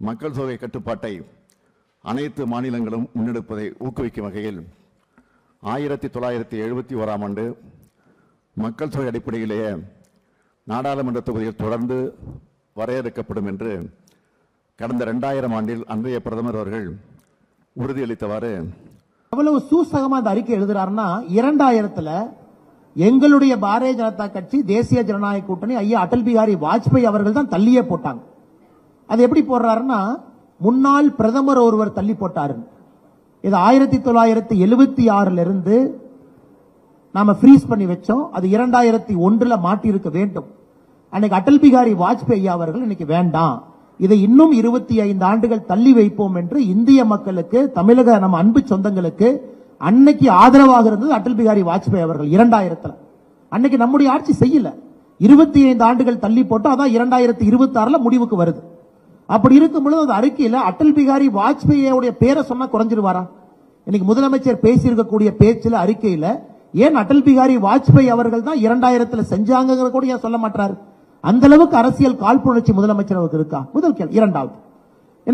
மக்கள் தொகை கட்டுப்பாட்டை அனைத்து மாநிலங்களும் முன்னெடுப்பதை ஊக்குவிக்கும் வகையில் ஆயிரத்தி தொள்ளாயிரத்தி எழுபத்தி ஓராம் ஆண்டு மக்கள் தொகை அடிப்படையிலேயே நாடாளுமன்ற தொகுதியில் தொடர்ந்து வரையறுக்கப்படும் என்று கடந்த ரெண்டாயிரம் ஆண்டில் அன்றைய பிரதமர் அவர்கள் உறுதியளித்தவாறு எவ்வளவு சூசகமா அந்த அறிக்கை எழுதுறாருன்னா இரண்டாயிரத்துல எங்களுடைய பாரதிய ஜனதா கட்சி தேசிய ஜனநாயக கூட்டணி ஐயா அடல் பிஹாரி வாஜ்பாய் அவர்கள் தான் தள்ளியே போட்டாங்க. அது எப்படி போடுறாருன்னா முன்னாள் பிரதமர் ஒருவர் தள்ளி போட்டாரு இது ஆயிரத்தி தொள்ளாயிரத்தி எழுபத்தி ஆறுல இருந்து நாம ஃப்ரீஸ் பண்ணி வச்சோம். அது இரண்டாயிரத்தி ஒன்றுல மாட்டியிருக்க வேண்டும். அன்னைக்கு அடல் பிகாரி வாஜ்பேயி அவர்கள் இன்னைக்கு வேண்டாம். இதை இன்னும் இருபத்தி ஐந்து ஆண்டுகள் தள்ளி வைப்போம் என்று இந்திய மக்களுக்கு தமிழக நம்ம அன்பு சொந்தங்களுக்கு அன்னைக்கு ஆதரவாக இருந்தது அடல் பிகாரி வாஜ்பாய் அவர்கள் இரண்டாயிரத்துல. அன்னைக்கு நம்முடைய ஆட்சி செய்யல. இருபத்தி ஐந்து ஆண்டுகள் தள்ளி போட்டு அதான் இரண்டாயிரத்தி இருபத்தி ஆறுல முடிவுக்கு வருது. அப்படி இருக்கும் பொழுது அந்த அறிக்கையில் அட்டல் பிகாரி வாஜ்பாயோடைய பேரை சொன்னா குறைஞ்சிருவாரா? இன்னைக்கு முதலமைச்சர் பேசியிருக்கக்கூடிய பேச்சில் அறிக்கையில் ஏன் அட்டல் பிகாரி வாஜ்பாய் அவர்கள் தான் இரண்டாயிரத்துல செஞ்சாங்கிற கூட ஏன் சொல்ல மாட்டாரு அந்த அளவுக்கு அரசியல் காழ்ப்புணர்ச்சி முதலமைச்சர் அவருக்கு இருக்கா? முதல் கேள்வி. இரண்டாவது.